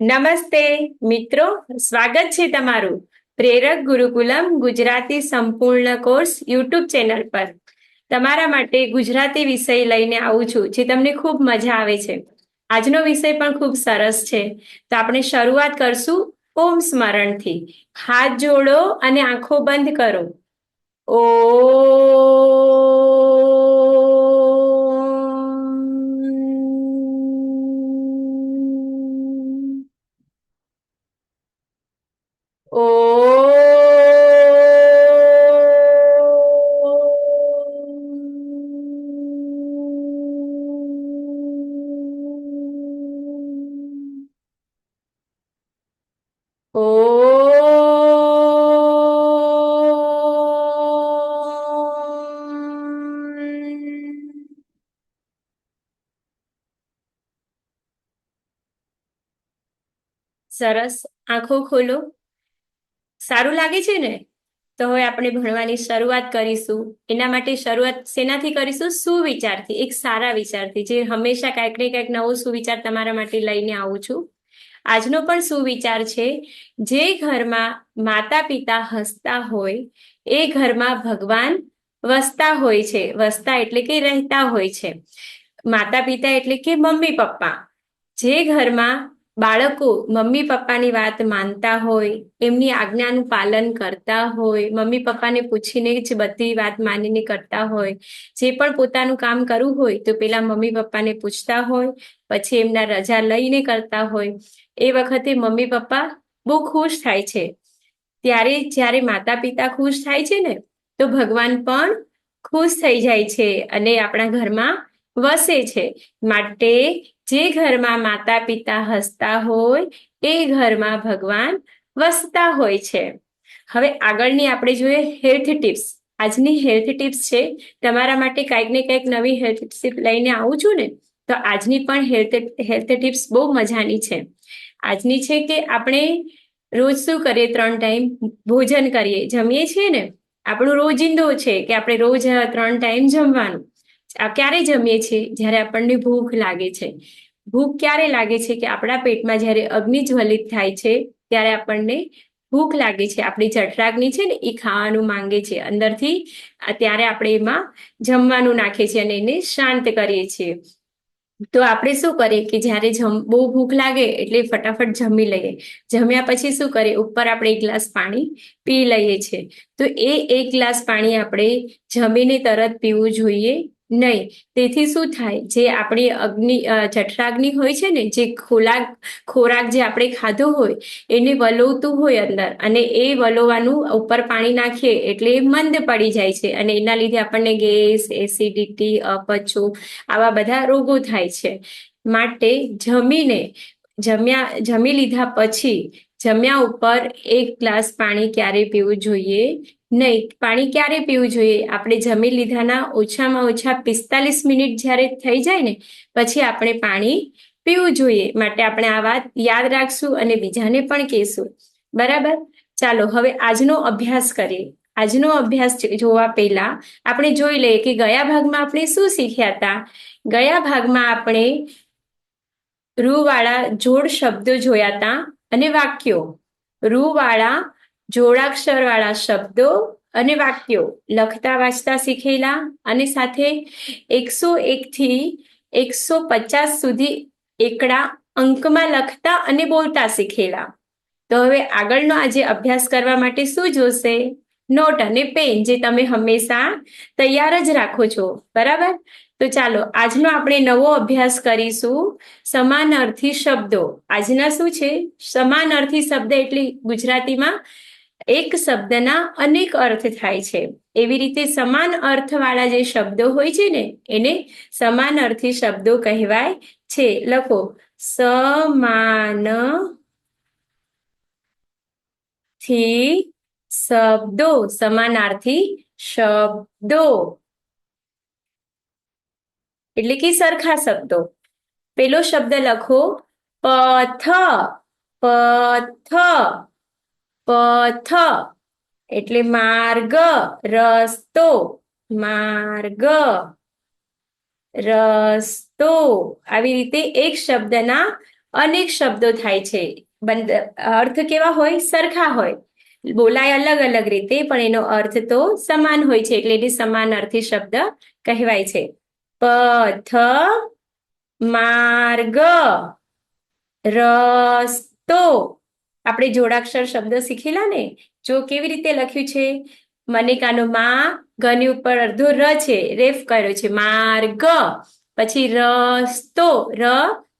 નમસ્તે મિત્રો, સ્વાગત છે તમારું પ્રેરક ગુરુકુલમ ગુજરાતી સંપૂર્ણ કોર્સ યુટ્યુબ ચેનલ પર. તમારા માટે ગુજરાતી વિષય લઈને આવું છું, જે તમને ખૂબ મજા આવે છે. આજનો વિષય પણ ખૂબ સરસ છે. તો આપણે શરૂઆત કરશું ઓમ સ્મરણથી. હાથ જોડો અને આંખો બંધ કરો. ઓ સરસ આંખો ખોલો. સારું લાગે છે ને? તો હવે આપણે ભણવાની શરૂઆત કરીશું. એના માટે શરૂઆત શેનાથી કરીશું? સુવિચારથી, એક સારા વિચારથી, જે હંમેશા કાંઈક ને કાંઈક નવો સુવિચાર તમારા માટે લઈને આવું છું. આજનો પણ સુવિચાર છે, જે ઘરમાં માતા પિતા હસતા હોય, એ ઘરમાં ભગવાન વસતા હોય છે. વસતા એટલે કે રહેતા હોય છે. માતા પિતા એટલે કે મમ્મી પપ્પા. જે ઘરમાં બાળકો મમ્મી પપ્પાની વાત માનતા હોય, એમની આજ્ઞાનું પાલન કરતા હોય, મમ્મી પપ્પાને પૂછીને જ બધી વાત માનીને કરતા હોય, જે પણ પોતાનું કામ કરવું હોય તો પેલા મમ્મી પપ્પાને પૂછતા હોય, પછી એમના રજા લઈને કરતા હોય. એ વખતે મમ્મી પપ્પા બહુ ખુશ થાય છે. ત્યારે જ્યારે માતા પિતા ખુશ થાય છે ને, તો ભગવાન પણ ખુશ થઈ જાય છે અને આપણા ઘરમાં વસે છે. માટે જે ઘરમાં માતા પિતા હસતા હોય, એ ઘરમાં ભગવાન વસતા હોય છે. હવે આગળની આપણે જોઈએ હેલ્થ ટિપ્સ. આજની હેલ્થ ટિપ્સ છે, તમારા માટે કંઈક ને કંઈક નવી હેલ્થ ટિપ્સ લઈને આવું છું ને, તો આજની પણ હેલ્થ હેલ્થ ટિપ્સ બહુ મજાની છે. આજની છે કે આપણે રોજ શું કરીએ? ત્રણ ટાઈમ ભોજન કરીએ, જમીએ છીએ ને? આપણું રોજિંદો છે કે આપણે રોજ ત્રણ ટાઈમ જમવાનું. ક્યારે જમીએ છીએ? જ્યારે આપણને ભૂખ લાગે છે. ભૂખ ક્યારે લાગે છે કે આપણા પેટમાં જ્યારે અગ્નિ જ્વલિત થાય છે, ત્યારે આપણને ભૂખ લાગે છે. આપણી જઠરાગ્નિ છે ને, એ ખાવાનું માંગે છે. અંદરથી ત્યારે આપણે એમાં જમવાનું નાખીએ છીએ અને એને શાંત કરીએ છીએ. તો આપણે શું કરીએ કે જ્યારે જમ, બહુ ભૂખ લાગે એટલે ફટાફટ જમી લઈએ. જમ્યા પછી શું કરીએ? ઉપર આપણે એક ગ્લાસ પાણી પી લઈએ છીએ. તો એ એક ગ્લાસ પાણી આપણે જમીને તરત પીવું જોઈએ. નહીં. તેથી શું થાય? જે આપણી અગ્નિ જઠરાગ્નિ હોય છે ને, જે ખોરાક ખોરાક જે આપણે ખાધો હોય, એને વલોવતું હોય અંદર અને એ વલોવાનું ઉપર પાણી નાખીએ એટલે એ મંદ પડી જાય છે અને એના લીધે આપણને ગેસ, એસિડિટી, અપચો આવા બધા રોગો થાય છે. માટે જમીને, જમ્યા, જમી લીધા પછી જમ્યા ઉપર એક ગ્લાસ પાણી ક્યારે પીવું જોઈએ? નહીં, પાણી ક્યારે પીવું જોઈએ? આપણે જમી લીધાના ઓછામાં ઓછા પિસ્તાલીસ મિનિટ જ્યારે થઈ જાય ને, પછી આપણે પાણી પીવું જોઈએ. માટે આપણે આ વાત યાદ રાખશું અને બીજાને પણ કહેશું. બરાબર? ચાલો, હવે આજનો અભ્યાસ કરીએ. આજનો અભ્યાસ જોવા પહેલા આપણે જોઈ લઈએ કે ગયા ભાગમાં આપણે શું શીખ્યા હતા? ગયા ભાગમાં આપણે રૂવાળા જોડ શબ્દો જોયા હતા અને વાક્યો. રૂવાળા જોડાક્ષરવાળા શબ્દો અને વાક્યો લખતા, વાંચતા શીખેલા અને સાથે એકસો એકથી એકસો પચાસ સુધી એકડા અંકમાં લખતા અને બોલતા શીખેલા. તો હવે આગળનો આજે અભ્યાસ કરવા માટે શું જોશે? નોટ અને પેન જે તમે હંમેશા તૈયાર જ રાખો છો, બરાબર? તો ચાલો, આજનો આપણે નવો અભ્યાસ કરીશું સમાનાર્થી શબ્દો. આજના શું છે? સમાનાર્થી શબ્દ એટલે ગુજરાતીમાં એક શબ્દના અનેક અર્થ થાય છે. એવી રીતે સમાન અર્થવાળા જે શબ્દો હોય છે ને, એને સમાન અર્થી શબ્દો કહેવાય છે. લખો. સમાનથી શબ્દો, સમાનાર્થી શબ્દો. એટલે કે સરખા શબ્દો. પેલો શબ્દ લખો. પથ. પથ. પથ એટલે માર્ગ, રસ્તો માર્ગ. રસ્તો. આવી રીતે એક શબ્દના અનેક શબ્દો થાય છે. અર્થ કેવા હોય? સરખા હોય. બોલાય અલગ અલગ રીતે, પણ એનો અર્થ તો સમાન હોય છે, એટલે એને સમાન અર્થી શબ્દ કહેવાય છે. પથ, માર્ગ, રસ્તો. આપણે જોડાક્ષર શબ્દ શીખેલા ને? જો કેવી રીતે લખ્યું છે? મનિકાનો મા ઘની ઉપર અડધો ર છે, રેફ કર્યો છે, માર્ગ. પછી રસ્તો, ર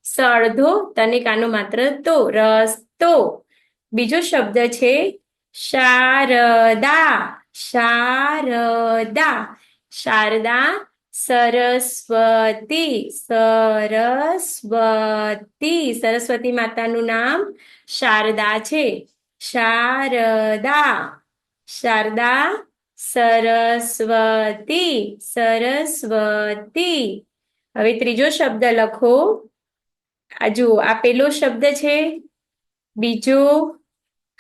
સળધો તનિકાનો માત્ર તો, રસ્તો. બીજો શબ્દ છે, શારદા શારદા. શારદા સરસ્વતી સરસ્વતી. સરસ્વતી માતાનું નામ શારદા છે. શારદા. શારદા સરસ્વતી. સરસ્વતી. હવે ત્રીજો શબ્દ લખો. આ જુઓ, આ પેલો શબ્દ છે. બીજો,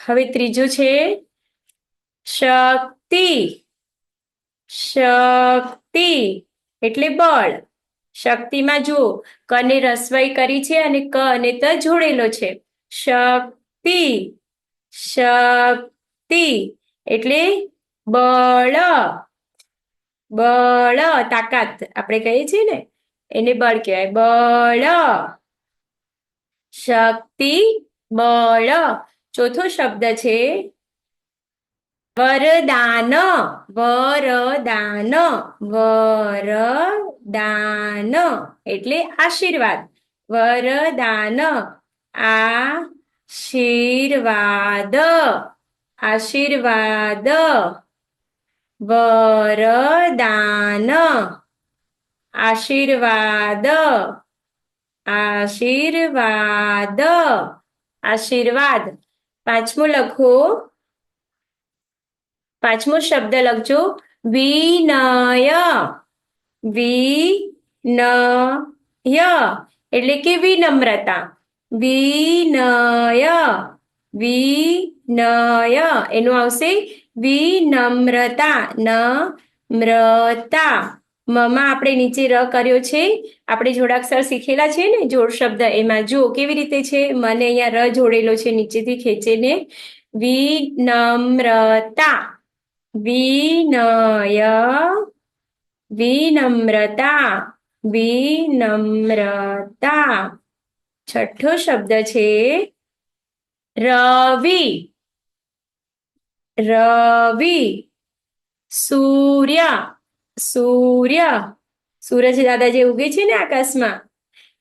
હવે ત્રીજો છે. શક્તિ. શક્તિ. એટલે બળ. શક્તિમાં જુઓ, કને રસવાઈ કરી છે અને ક અને ત જોડેલો છે. શક્તિ શક્તિ એટલે બળ. બળ, તાકાત આપણે કહીએ છીએ ને, એને બળ કહેવાય. બળ. શક્તિ, બળ. ચોથો શબ્દ છે વરદાન વરદાન વરદાન એટલે આશીર્વાદ. વરદાન આશીર્વાદ આશીર્વાદ, વરદાન, આશીર્વાદ આશીર્વાદ આશીર્વાદ. પાંચમું લખો. પાંચમો શબ્દ લખજો. વિનય વિનય. એટલે કે વિનમ્રતા. વિનય વિનય. એનું આવશે વિનમ્રતા, નમ્રતા. મમાં આપણે નીચે ર કર્યો છે. આપણે જોડાક્ષર શીખેલા છે ને? જોડ શબ્દ એમાં જો કેવી રીતે છે? મને અહીંયા ર જોડેલો છે નીચેથી ખેંચીને. વિનમ્રતા. વિનય. વિનમ્રતા. વિનમ્રતા. છઠ્ઠો શબ્દ છે રવિ. રવિ. સૂર્ય. સૂર્ય. સૂરજ દાદા જે ઉગે છે ને આકાશમાં.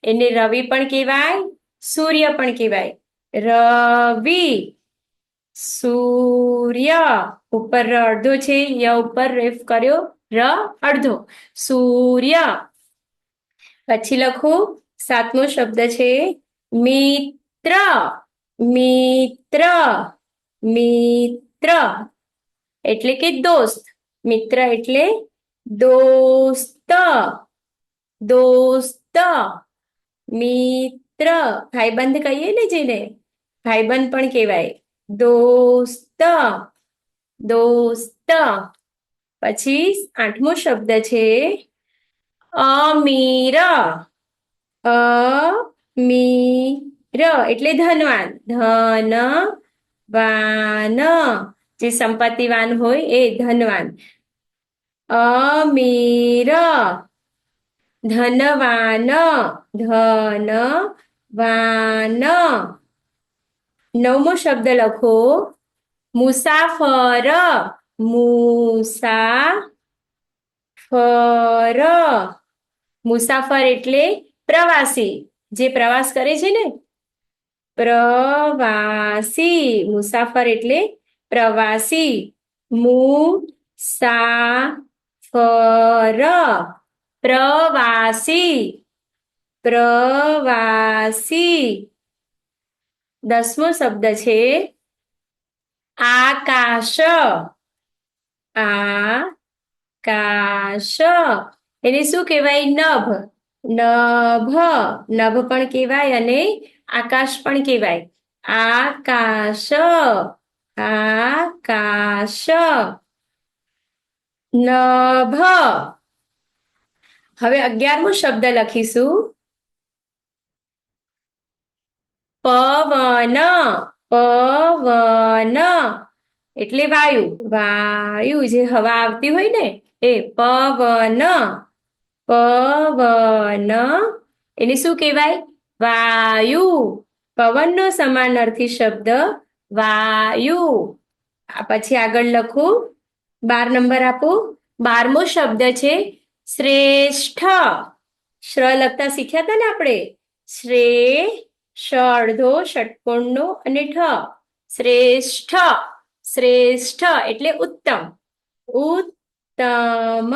એને રવિ પણ કહેવાય, સૂર્ય પણ કહેવાય. રવિ. સૂર્ય. ઉપર ર અડધો છે, ય ઉપર રેફ કર્યો, ર અડધો. સૂર્ય. પછી લખું સાતમો શબ્દ છે, મિત્ર મિત્ર મિત્ર. એટલે કે દોસ્ત. મિત્ર એટલે દોસ્ત. દોસ્ત. મિત્ર. ભાઈબંધ કહીએ ને જેને? ભાઈબંધ પણ કહેવાય. દોસ્ત. દોસ્ત. પછી આઠમો શબ્દ છે, અમીર. અમીર એટલે ધનવાન ધન વાન જે સંપત્તિવાન હોય એ ધનવાન અમીર ધનવાન ધન વાન નવમો શબ્દ લખો મુસાફર મુસાફર મુસાફર એટલે પ્રવાસી. જે પ્રવાસ કરે છે ને? પ્રવાસી. મુસાફર એટલે પ્રવાસી. મુસાફર. પ્રવાસી. પ્રવાસી. દસમો શબ્દ છે આકાશ. આકાશ. એને શું કહેવાય? નભ. નભ નભ પણ કહેવાય અને આકાશ પણ કહેવાય. આકાશ આકાશ. નભ. હવે અગિયારમો શબ્દ લખીશું. પવન પવન. એટલે વાયુ. વાયુ જે હવા આવતી હોય ને, એ પવન. પવન. એને શું કહેવાય? વાયુ. પવનનો સમાનાર્થી શબ્દ વાયુ. પછી આગળ લખું. બાર નંબર આપું. બારમો શબ્દ છે શ્રેષ્ઠ. શ્ર લખતા શીખ્યા હતા ને આપણે? શ્રે શ અડધો અને ઠ. શ્રેષ્ઠ. શ્રેષ્ઠ એટલે ઉત્તમ. ઉત્તમ.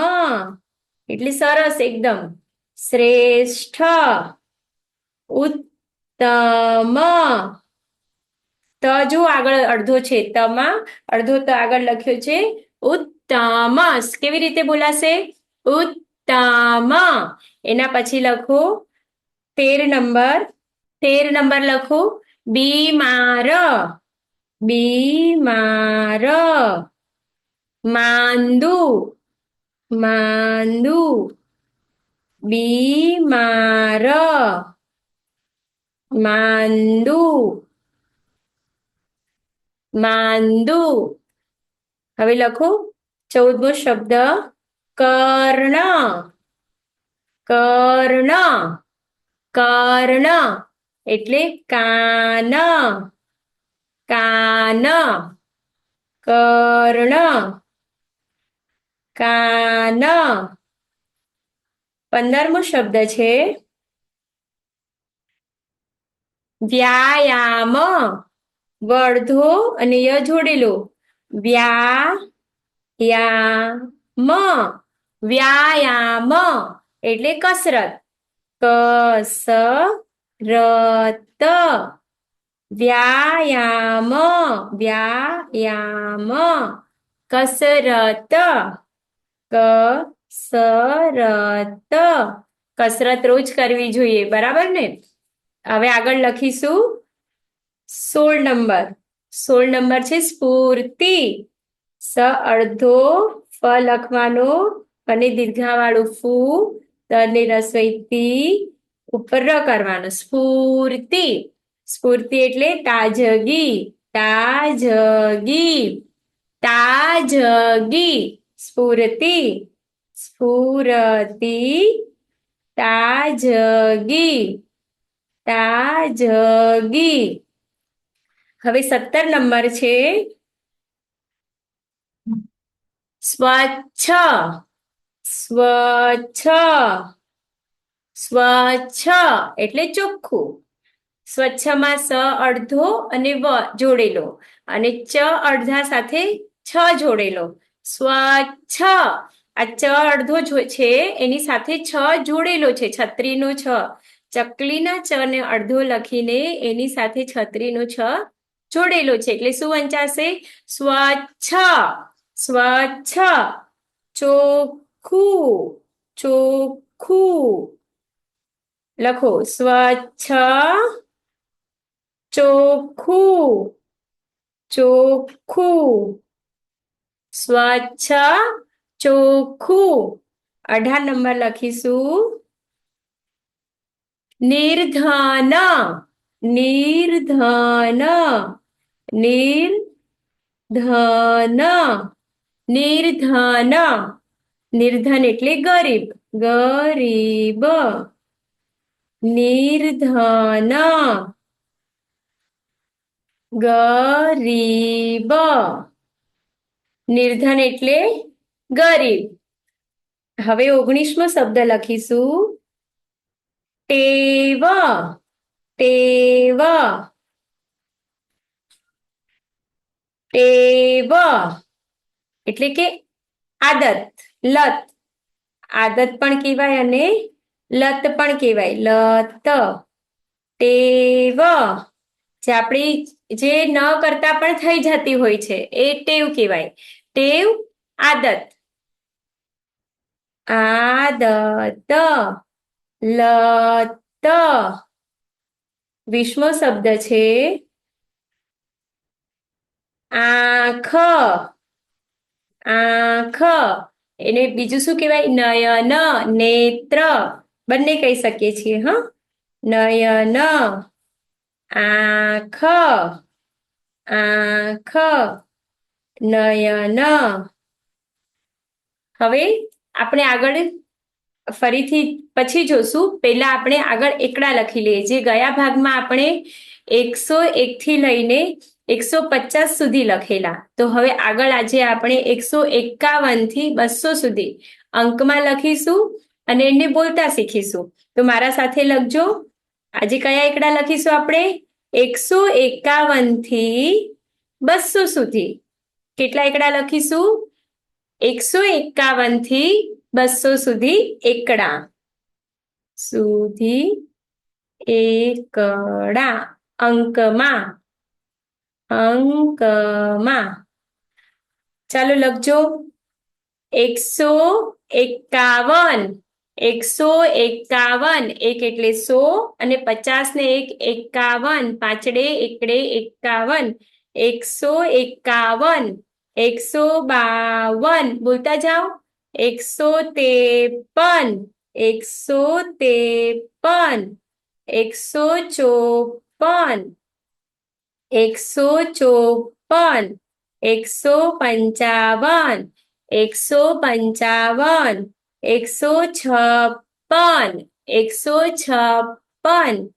એટલે સરસ એકદમ. શ્રેષ્ઠ. ઉત્તમ. ત જો આગળ અડધો છે તમાં અડધો તો આગળ લખ્યો છે, ઉત્તમ. કેવી રીતે બોલાશે? ઉત્તમ. એના પછી લખો તેર નંબર. તેર નંબર લખો. બીમાર. બીમાર. માંદુ. માંદુ, બીમાર, માંદુ માંદુ. હવે લખો, ચૌદમો શબ્દ, કર્ણ કર્ણ કર્ણ, એટલે કાન કાન, કર્ણ. કાન. પંદરમો શબ્દ છે વ્યાયામ. વર્ધો અને ય જોડેલો. વ્યાયામ. વ્યાયામ એટલે કસરત. કસરત. વ્યાયામ. વ્યાયામ. કસરત. કસરત. કસરત રોજ કરવી જોઈએ, બરાબર ને? હવે આગળ લખીશું. સોળ નંબર. સોળ નંબર છે સ્ફૂર્તિ. સ અડધો ફ લખવાનો અને દીર્ઘાવાળું ફૂ તને રસોઈથી ઉપર ર કરવાનો. સ્ફૂર્તિ. સ્ફૂર્તિ એટલે તાજગી. તાજગી. તાજગી. સ્ફૂર્તિ સ્ફૂર્તિ, તાજગી તાજગી. હવે સત્તર નંબર છે. સ્વચ્છ સ્વચ્છ સ્વચ્છ, એટલે ચોખ્ખું. સ્વચ્છમાં સ અડધો અને વ જોડેલો અને ચ અડધા સાથે છ જોડેલો. સ્વચ્છ. આ ચ અડધો છે, એની સાથે છ જોડેલો છે, છત્રીનો છ. ચકલીના ચ ને અડધો લખીને એની સાથે છત્રીનો છ જોડેલો છે, એટલે શું વંચાશે? સ્વચ્છ. સ્વચ્છ. ચોખ્ખું. ચોખ્ખું. લખો, સ્વચ્છ. ચોખ્ખું. ચોખ્ખું. સ્વચ્છ ચોખ્ખું અઢાર નંબર લખીશું નિર્ધન નિર્ધન નિર્ધન નિર્ધન નિર્ધન એટલે ગરીબ ગરીબ નિર્ધન ગરીબ નિર્ધન એટલે ગરીબ. હવે ઓગણીસમો શબ્દ લખીશું. ટેવ ટેવ. ટેવ એટલે કે આદત, લત. આદત પણ કહેવાય અને લત પણ કહેવાય. લત. ટેવ. જે આપણી, જે ન કરતા પણ થઈ જતી હોય છે, એ ટેવ કહેવાય. ટેવ, આદત. આદત. લત. વિશ્વ શબ્દ છે. આંખ. આંખ. એને બીજું શું કહેવાય? નયન, નેત્ર. બંને કહી શકીએ છીએ, હા? નયન. આંખ આંખ નયન હવે આપણે આગળ ફરીથી પછી જોશું. પહેલા આપણે આગળ એકડા લખી લઈએ. જે ગયા ભાગમાં આપણે એકસો એકથી લઈને એકસો પચાસ સુધી લખેલા. તો હવે આગળ આજે આપણે એકસો એકાવનથી બસો સુધી અંકમાં લખીશું અને એને બોલતા શીખીશું. તો મારા સાથે લખજો. આજે કયા એકડા લખીશું આપણે? એકસો એકાવનથી બસો સુધી. કેટલા એકડા લખીશું? એકસો એકાવનથી બસો સુધી એકડા. સુધી એકડા. અંકમાં. અંકમાં. ચાલો લખજો. એકસો એકાવન. એકસો એકાવન, એક એટલે સો, અને પચાસ ને એક એકાવન પાછળે એકડે એકાવન, એકસો એકાવન, એકસો બાવન. બોલતા જાઓ. એકસો ત્રેપન એકસો ત્રેપન, એકસો ચોપન એકસો ચોપન, એકસો પંચાવન એકસો પંચાવન. એકસો છપ્પન એકસો છપ્પન,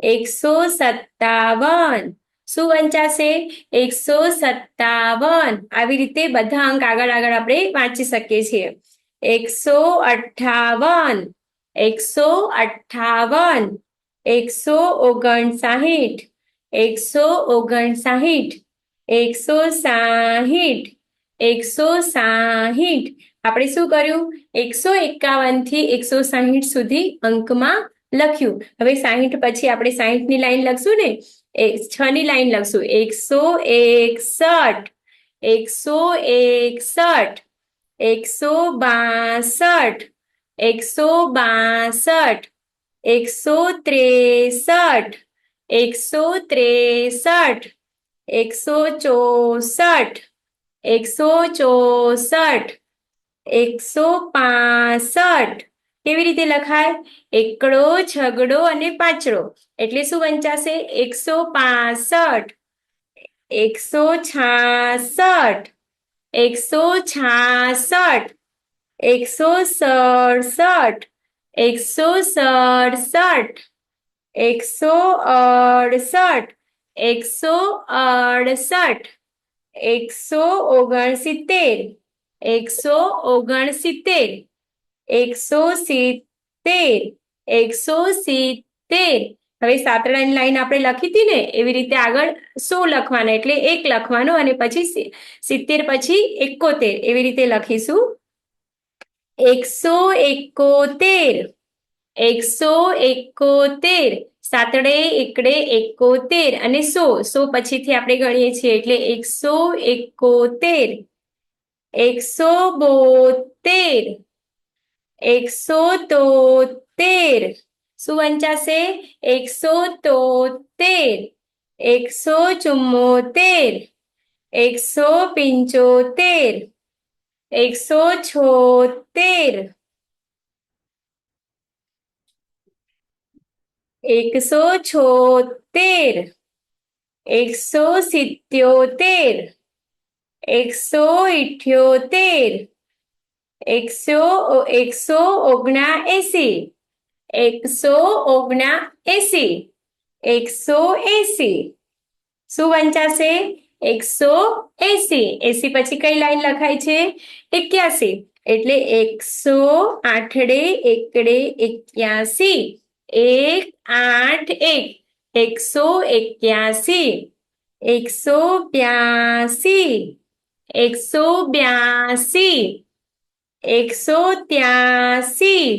એકસો સત્તાવન. શું વંચાશે? એકસો સત્તાવન. આવી રીતે બધા અંક આગળ આગળ આપણે વાંચી શકીએ છીએ. એકસો અઠાવન એકસો અઠાવન એકસો ઓગણસાહીઠ એકસો ઓગણસાહીઠ એકસો સાહીઠ એકસો સાહીઠ આપણે શું કર્યું? એકસો એકાવનથી એકસો સાહીઠ સુધી અંકમાં લખ્યું. હવે સાહીઠ પછી આપણે સાહીઠની લાઈન લખશું ને? છ ની લાઈન લખશું. એકસો એકસઠ. એકસો એકસઠ. એકસો બાસઠ. એકસો બાસઠ. એકસો ત્રેસઠ. એકસો ત્રેસઠ. એકસો ચોસઠ. એકસો ચોસઠ. એકસો પાસઠ. કેવી રીતે લખાય? એકડો, છગડો અને પાછળો એટલે શું વંચાશે? એકસો પાસઠ. એકસો છાસઠ. એકસો છાસઠ. એકસો સડસઠ. એકસો સડસઠ. એકસો અડસઠ. એકસો અડસઠ. એકસો ઓગણસિત્તેર. એકસો ઓગણસિત્તેર, એકસો સિત્તેર એકસો સિત્તેર. હવે સાતડાની લાઈન આપણે લખી હતી ને, એવી રીતે આગળ સો લખવાના, એટલે એક લખવાનું અને પછી સિત્તેર પછી એકોતેર. એવી રીતે લખીશું. એકસો એકોતેર એકસો એકોતેર. સાતડે, એકડે, એકોતેર અને સો. સો પછીથી આપણે ગણીએ છીએ, એટલે એકસો એકોતેર. એકસો બોતેર એકસો તોતેર શું વંચાશે એકસો તોતેર એકસો ચુમ્મોતેર એકસો પિંચોતેર એકસો છોતેર એકસો છોતેર એકસો સિત્યોતેર એકસો ઇઠ્યોતેર, એકસો એકસો ઓગણા એસી એકસો ઓગણા એસી એકસો એસી. શું વંચાશે? એકસો એસી. એસી પછી કઈ લાઈન લખાય છે? એક્યાસી. એટલે એકસો આઠડે એકડે એક્યાસી. એક આઠ એક. એકસો એક્યાસી. એકસો બ્યાસી. એકસો બ્યાસી એકસો ત્યાસી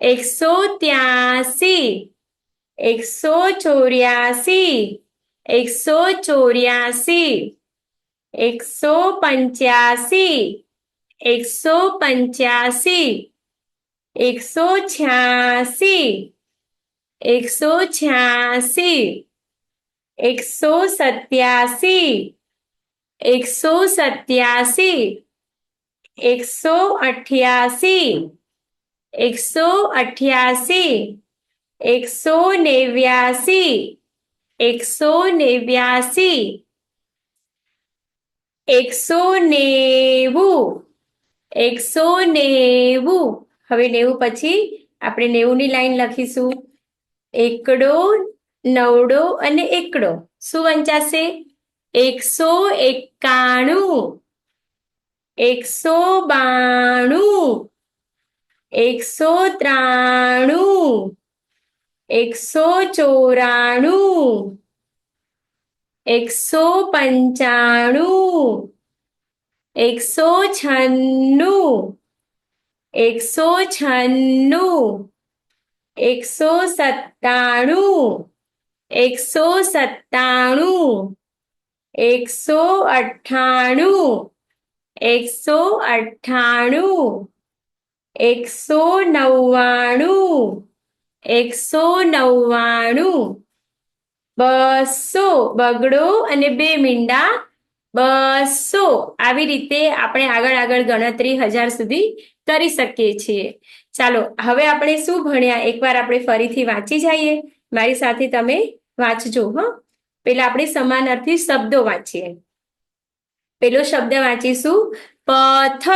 એકસો ત્યાસી એકસો ચોર્યાસી એકસો ચોર્યાસી એકસો પંચ્યાસી એકસો પંચ્યાસી એકસો છ્યાસી એકસો છ્યાસી એકસો સત્યાસી એકસો સત્યાસી એકસો અઠ્યાસી એકસો અઠ્યાસી એકસો નેવ્યાસી એકસો નેવ્યાસી એકસો નેવું એકસો નેવું હવે નેવું પછી આપણે નેવુંની લાઈન લખીશું. એકડો, નવડો અને એકડો. શું વંચાશે? એકસો એકાણું. એકસો બાણું. એકસો ત્રાણું. એકસો ચોરાણું. એકસો પંચાણું. એકસો છન્નું. એકસો છન્નું. એકસો સત્તાણું. એકસો સત્તાણું. એકસો અઠ્ઠાણું. એકસો અઠ્ઠાણું. એકસો નવ્વાણું. એકસો નવ્વાણું. બસો. બગડો અને બે મીંડા. બસો. આવી રીતે આપણે આગળ આગળ ગણતરી હજાર સુધી કરી શકીએ છીએ. ચાલો, હવે આપણે શું ભણ્યા? એકવાર આપણે ફરીથી વાંચી જઈએ. મારી સાથે તમે વાંચજો, હ. પેલા આપણે સમાનાર્થી શબ્દો વાંચીએ. પેલો શબ્દ વાંચીશું. પથ,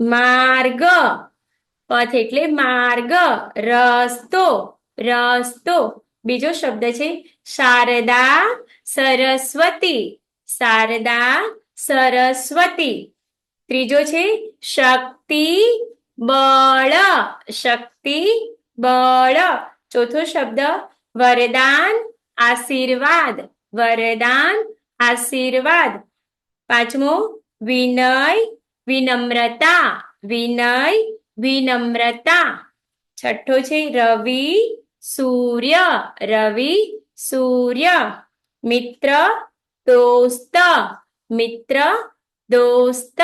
માર્ગ. પથ એટલે માર્ગ, રસ્તો રસ્તો. બીજો શબ્દ છે શારદા, સરસ્વતી. શારદા, સરસ્વતી. ત્રીજો છે શક્તિ, બળ. શક્તિ, બળ. ચોથો શબ્દ વરદાન, આશીર્વાદ. વરદાન, આશીર્વાદ. પાંચમો, વિનય, વિનમ્રતા. વિનય, વિનમ્રતા. છઠ્ઠો છે, રવિ, સૂર્ય. રવિ, સૂર્ય. મિત્ર, દોસ્ત. મિત્ર, દોસ્ત.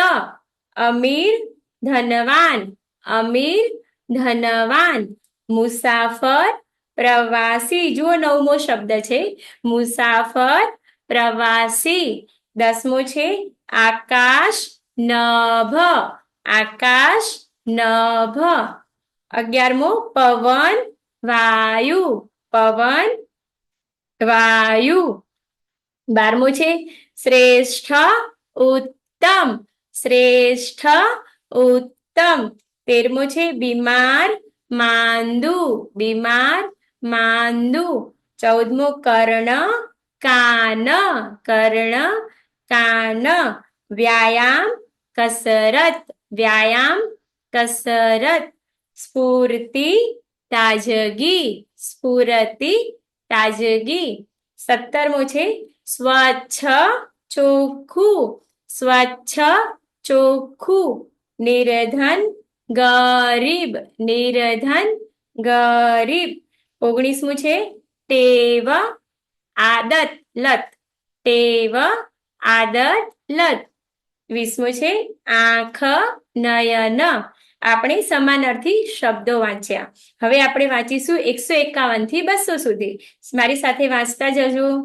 અમીર, ધનવાન. અમીર, ધનવાન. મુસાફર પ્રવાસી, જુઓ નવમો શબ્દ છે. મુસાફર, પ્રવાસી. દસમો છે, આકાશ નભ. આકાશ નભ. અગિયારમો, પવન, વાયુ. પવન, વાયુ. બારમો છે, શ્રેષ્ઠ, ઉત્તમ. શ્રેષ્ઠ, ઉત્તમ. તેરમો છે, બીમાર, માંદુ. બીમાર માંદુ ચૌદમો કર્ણ કાન કર્ણ કાન વ્યાયામ કસરત વ્યાયામ કસરત સ્ફૂર્તિ તાજગી સ્ફૂર્તિ તાજગી સત્તરમો છે સ્વચ્છ ચોખ્ખું સ્વચ્છ ચોખ્ખું નિર્ધન ગરીબ નિર્ધન ગરીબ ઓગણીસમું છે? ટેવ આદત લત ટેવ આદત લત વીસમું છે? આંખ નયન. આપણે સમાનાર્થી શબ્દો વાંચ્યા. હવે આપણે વાંચીશું એકસો એકાવનથી બસો સુધી. મારી સાથે વાંચતા જજો.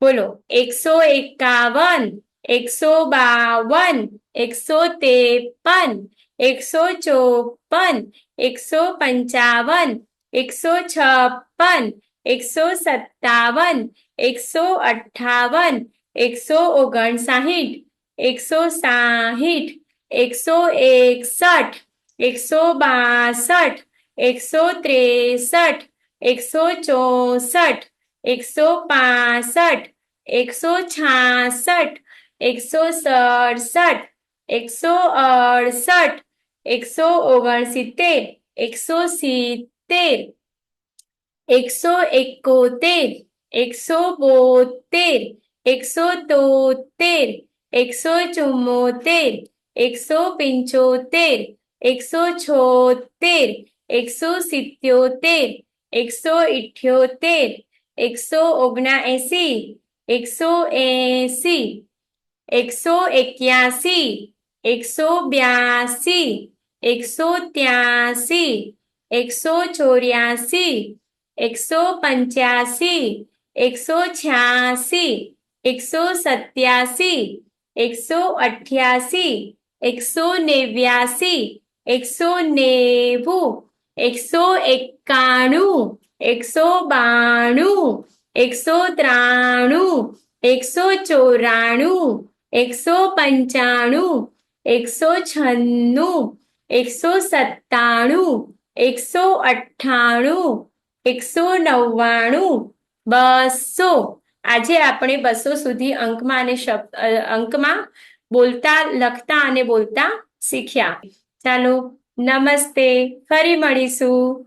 બોલો. એકસો એકાવન, એકસો બાવન, એકસો ત્રેપન, એકસો ચોપન, એકસો પંચાવન એકસો છપ્પન, એકસો સત્તાવન, એકસો અઠ્ઠાવન, એકસો ઓગણસાહીઠ એકસો સાહીઠ, એકસો એકસઠ, એકસો બાસઠ, એકસો ત્રેસઠ, એકસો ચોસઠ, એકસો પાસઠ, એકસો છાસઠ, એકસો સડસઠ, એકસો અડસઠ, એકસો ઓગણસિત્તેર, એકસો સિત્તેર એકસો એકોતેર એકસો બોતેર એકસો તોતેર એકસો ચુમ્મોતેર એકસો પંચોતેર એકસો છોતેર એકસો સિત્યોતેર એકસો ઇઠ્યોતેર એકસો ઓગણએંસી એકસો એંસી એકસો એક્યાસી એકસો બ્યાસી એકસો ત્યાસી એકસો ચોર્યાસી, એકસો પંચ્યાસી, એકસો છ્યાસી, એકસો સત્યાસી, એકસો અઠ્યાસી, એકસો નેવ્યાસી, એકસો નેવું, એકસો એકાણું, એકસો બાણું, એકસો ત્રાણું, એકસો ચોરાણું, એકસો પંચાણું, એકસો છન્નું, એકસો સત્તાણું એકસો અઠ્ઠાણું, એકસો નવ્વાણું, બસો. આજે આપણે બસો સુધી અંકમાં અને શબ્દ અંકમાં બોલતા, લખતા અને બોલતા શીખ્યા. ચાલો, નમસ્તે. ફરી મળીશું.